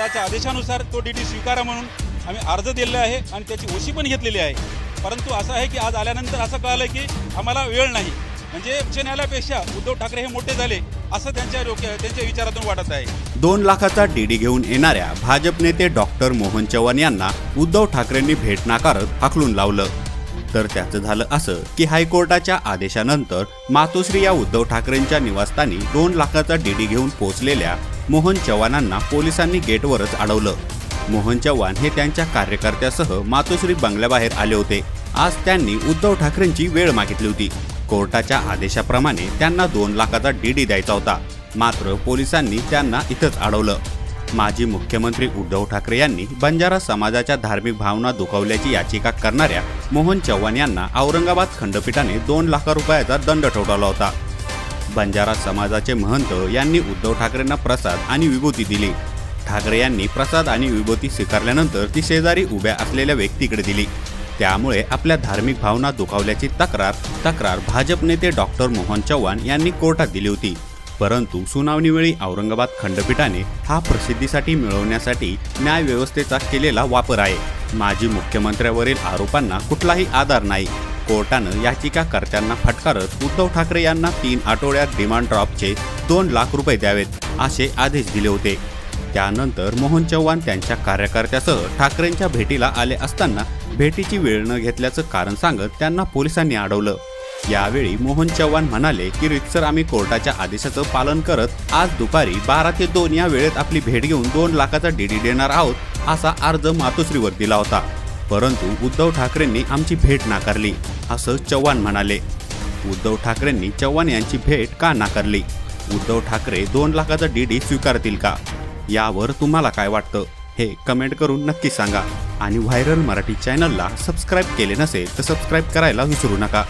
कोर्टाच्या आदेशानुसार तो डी डी स्वीकारा म्हणून आम्ही अर्ज दिलेला आहे आणि त्याची ओशी पण घेतलेली आहे. परंतु असं आहे की आज आल्यानंतर असं कळालं की आम्हाला वेळ नाही. म्हणजे उच्च न्यायालयापेक्षा उद्धव ठाकरे हे मोठे झाले असं त्यांच्या त्यांच्या विचारातून वाटत आहे. दोन लाखाचा डीडी घेऊन येणाऱ्या भाजप नेते डॉक्टर मोहन चव्हाण यांना उद्धव ठाकरेंनी भेट नाकारत हाकलून लावलं. तर त्याचं झालं असं की हायकोर्टाच्या आदेशानंतर मातोश्री या उद्धव ठाकरेंच्या निवासस्थानी दोन लाखाचा डीडी घेऊन पोहोचलेल्या मोहन चव्हाणांना पोलिसांनी गेटवरच अडवलं. मोहन चव्हाण हे त्यांच्या कार्यकर्त्यासह मातोश्री बंगल्याबाहेर आले होते. आज त्यांनी उद्धव ठाकरेंची वेळ मागितली होती. कोर्टाच्या आदेशाप्रमाणे त्यांना दोन लाखाचा डीडी द्यायचा होता. मात्र पोलिसांनी त्यांना इथंच अडवलं. माजी मुख्यमंत्री उद्धव ठाकरे यांनी बंजारा समाजाच्या धार्मिक भावना दुखावल्याची याचिका करणाऱ्या मोहन चव्हाण यांना औरंगाबाद खंडपीठाने दोन लाख रुपयाचा दंड ठोठावला होता. बंजारा समाजाचे महंत यांनी उद्धव ठाकरेंना प्रसाद आणि विभूती दिली. ठाकरे यांनी प्रसाद आणि विभूती स्वीकारल्यानंतर ती शेजारी उभ्या असलेल्या व्यक्तीकडे दिली. त्यामुळे आपल्या धार्मिक भावना दुखावल्याची तक्रार तक्रार भाजप नेते डॉक्टर मोहन चव्हाण यांनी कोर्टात दिली होती. परंतु सुनावणीवेळी औरंगाबाद खंडपीठाने हा प्रसिद्धीसाठी मिळवण्यासाठी न्यायव्यवस्थेचा केलेला वापर आहे. माजी मुख्यमंत्र्यावरील आरोपांना कुठलाही आधार नाही. कोर्टानं याचिकाकर्त्यांना फटकारत उद्धव ठाकरे यांना तीन आठवड्यात डिमांड ड्रॉपचे दोन लाख रुपये द्यावेत असे आदेश दिले होते. त्यानंतर मोहन चव्हाण त्यांच्या कार्यकर्त्यासह ठाकरेंच्या भेटीला आले असताना भेटीची वेळ न घेतल्याचं कारण सांगत त्यांना पोलिसांनी अडवलं. यावेळी मोहन चव्हाण म्हणाले की रितसर आम्ही कोर्टाच्या आदेशाचं पालन करत आज दुपारी बारा ते दोन या वेळेत आपली भेट घेऊन दोन लाखाचा डीडी देणार आहोत असा अर्ज मातोश्रीवर दिला होता. परंतु उद्धव ठाकरेंनी आमची भेट नाकारली असं चव्हाण म्हणाले. उद्धव ठाकरेंनी चव्हाण यांची भेट का नाकारली? उद्धव ठाकरे दोन लाखाचा डीडी स्वीकारतील का? यावर तुम्हाला काय वाटतं? हे कमेंट करून नक्की सांगा. आणि व्हायरल मराठी चॅनलला सबस्क्राईब केले नसेल तर सबस्क्राईब करायला विसरू नका.